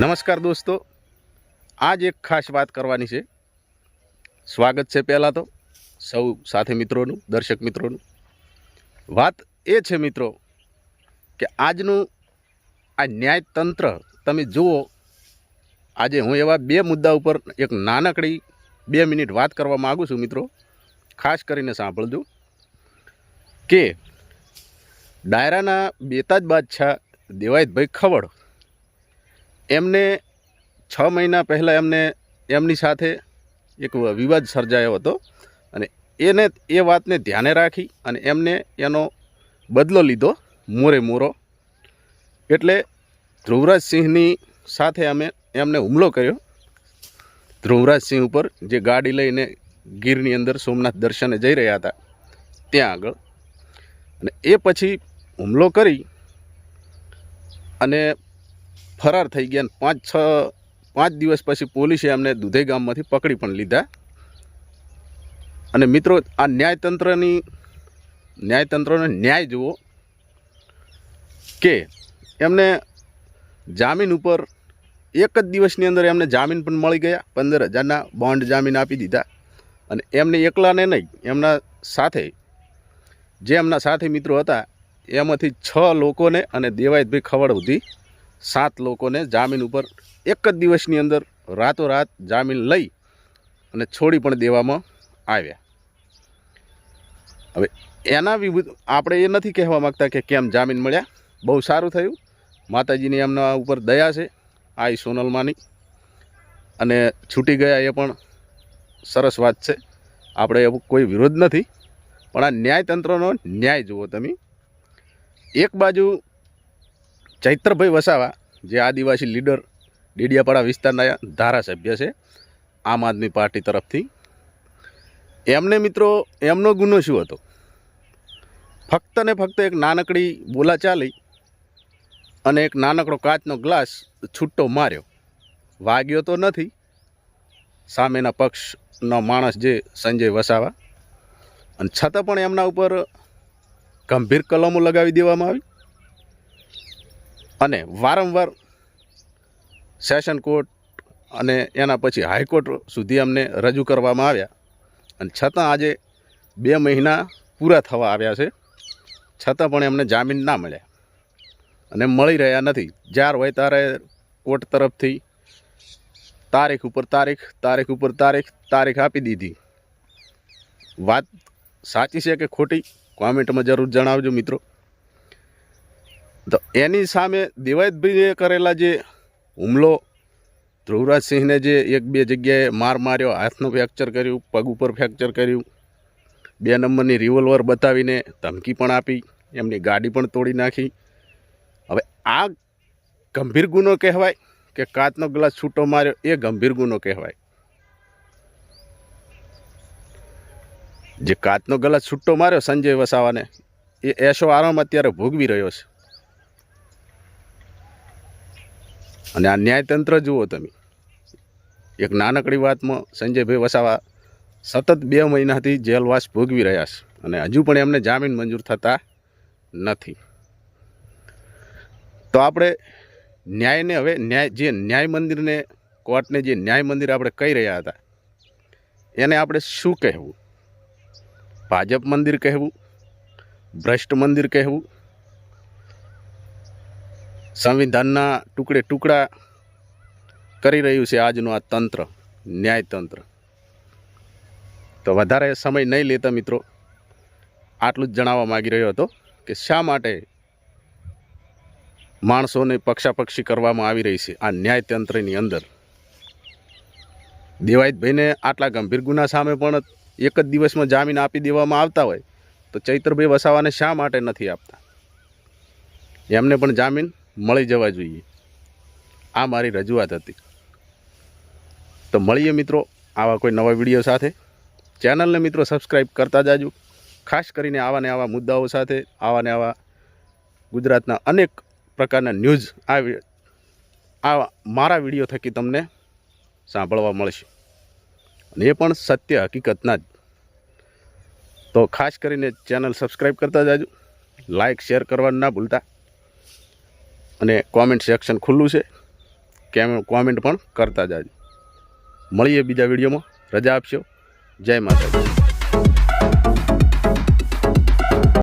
નમસ્કાર દોસ્તો. આજ એક ખાસ વાત કરવાની છે. સ્વાગત છે પહેલાં તો સૌ સાથે મિત્રોનું, દર્શક મિત્રોનું. વાત એ છે મિત્રો કે આજનું આ ન્યાયતંત્ર, તમે જુઓ, આજે હું એવા બે મુદ્દા ઉપર એક નાનકડી બે મિનિટ વાત કરવા માગું છું મિત્રો. ખાસ કરીને સાંભળજો કે ડાયરાના બેતાજ બાદશાહ દેવાયતભાઈ ખવડ એમને છ મહિના પહેલાં એમને એમની સાથે એક વિવાદ સર્જાયો હતો અને એને એ વાતને ધ્યાને રાખી અને એમને એનો બદલો લીધો મોરે મોરો. એટલે ધ્રુવરાજસિંહની સાથે અમે એમને હુમલો કર્યો. ધ્રુવરાજસિંહ ઉપર જે ગાડી લઈને ગીરની અંદર સોમનાથ દર્શને જઈ રહ્યા હતા, ત્યાં આગળ. અને એ પછી હુમલો કરી અને ફરાર થઈ ગયા પાંચ છ, પાંચ દિવસ પછી પોલીસે એમને દુધે ગામમાંથી પકડી પણ લીધા. અને મિત્રો, આ ન્યાયતંત્રની, ન્યાયતંત્રનો ન્યાય જુઓ કે એમને જામીન ઉપર એક જ દિવસની અંદર એમને જામીન પણ મળી ગયા, પંદર હજારના બોન્ડ જામીન આપી દીધા. અને એમને એકલાને નહીં, એમના સાથે, જે એમના સાથે મિત્રો હતા, એમાંથી છ લોકોને અને દેવાયતભાઈ ખવડ સુધી સાત લોકોને જામીન ઉપર એક જ દિવસની અંદર રાતોરાત જામીન લઈ અને છોડી પણ દેવામાં આવ્યા. હવે એના વિભૂત આપણે એ નથી કહેવા માગતા કે કેમ જામીન મળ્યા. બહુ સારું થયું. માતાજીની એમના ઉપર દયા છે. આઈ સોનલમાની. અને છૂટી ગયા એ પણ સરસ વાત છે. આપણે એવું કોઈ વિરોધ નથી. પણ આ ન્યાયતંત્રનો ન્યાય જુઓ તમે. એક બાજુ ચૈત્રભાઈ વસાવા, જે આદિવાસી લીડર ડેડિયાપાડા વિસ્તારના ધારાસભ્ય છે, આમ આદમી પાર્ટી તરફથી. એમને મિત્રો, એમનો ગુનો શું હતો? ફક્ત ને ફક્ત એક નાનકડી બોલાચાલી અને એક નાનકડો કાચનો ગ્લાસ છૂટ્ટો માર્યો. વાગ્યો તો નથી. સામેના પક્ષનો માણસ જે સંજય વસાવા. અને છતાં પણ એમના ઉપર ગંભીર કલમો લગાવી દેવામાં આવી. અને વારંવાર સેશન કોર્ટ અને એના પછી હાઈકોર્ટ સુધી અમને રજૂ કરવામાં આવ્યા. અને છતાં આજે બે મહિના પૂરા થવા આવ્યા છે. છતાં પણ એમને જામીન ના મળ્યા. અને મળી રહ્યા નથી. જ્યાર હોય ત્યારે કોર્ટ તરફથી તારીખ ઉપર તારીખ તારીખ ઉપર તારીખ તારીખ આપી દીધી. વાત સાચી છે કે ખોટી? કોમેન્ટમાં જરૂર જણાવજો મિત્રો. તો એની સામે દેવાયતભાઈએ કરેલા જે હુમલો, ધ્રુવરાજસિંહને જે એક બે જગ્યાએ માર માર્યો, હાથનું ફ્રેક્ચર કર્યું, પગ ઉપર ફ્રેક્ચર કર્યું, બે નંબરની રિવોલ્વર બતાવીને ધમકી પણ આપી, એમની ગાડી પણ તોડી નાખી. હવે આ ગંભીર ગુનો કહેવાય કે કાચનો ગ્લાસ છૂટો માર્યો, એ ગંભીર ગુનો કહેવાય. જે કાચનો ગ્લાસ છૂટો માર્યો સંજય વસાવાને, એ એશો આરામ અત્યારે ભોગવી રહ્યો છે. અને આ ન્યાયતંત્ર જુઓ તમે. એક નાનકડી વાતમાં સંજયભાઈ વસાવા સતત બે મહિનાથી જેલવાસ ભોગવી રહ્યા છે અને હજુ પણ એમને જામીન મંજૂર થતા નથી. તો આપણે ન્યાયને હવે ન્યાય, જે ન્યાય મંદિરને, કોર્ટને જે ન્યાય મંદિર આપણે કહી રહ્યા હતા, એને આપણે શું કહેવું? ભાજપ મંદિર કહેવું? ભ્રષ્ટ મંદિર કહેવું? સંવિધાનના ટુકડે ટુકડા કરી રહ્યું છે આજનું આ તંત્ર ન્યાયતંત્ર તો વધારે સમય નહીં લેતા મિત્રો. આટલું જ જણાવવા માગી રહ્યો હતો કે શા માટે માણસોને પક્ષાપક્ષી કરવામાં આવી રહી છે આ ન્યાયતંત્રની અંદર. દેવાયતભાઈને આટલા ગંભીર ગુના સામે પણ એક જ દિવસમાં જામીન આપી દેવામાં આવતા હોય તો ચૈત્રભાઈ વસાવાને શા માટે નથી આપતા? એમને પણ જામીન મળી જવા જોઈએ. આ મારી રજૂઆત હતી. તો મળીએ મિત્રો આવા કોઈ નવા વીડિયો સાથે. ચેનલને મિત્રો સબસ્ક્રાઈબ કરતા જાજો. ખાસ કરીને આવા ને આવા મુદ્દાઓ સાથે આવા ને આવા ગુજરાતના અનેક પ્રકારના ન્યૂઝ આ આ મારા વીડિયો થકી તમને સાંભળવા મળશે. અને એ પણ સત્ય હકીકતના જ. તો ખાસ કરીને ચેનલ સબસ્ક્રાઈબ કરતા જાજો. લાઇક, શેર કરવાનું ના ભૂલતા. અને કોમેન્ટ સેક્શન ખુલ્લું છે. કેમ કોમેન્ટ પણ કરતા જાજો. મળીએ બીજા વિડીયોમાં. રજા આપશો. જય માતાજી.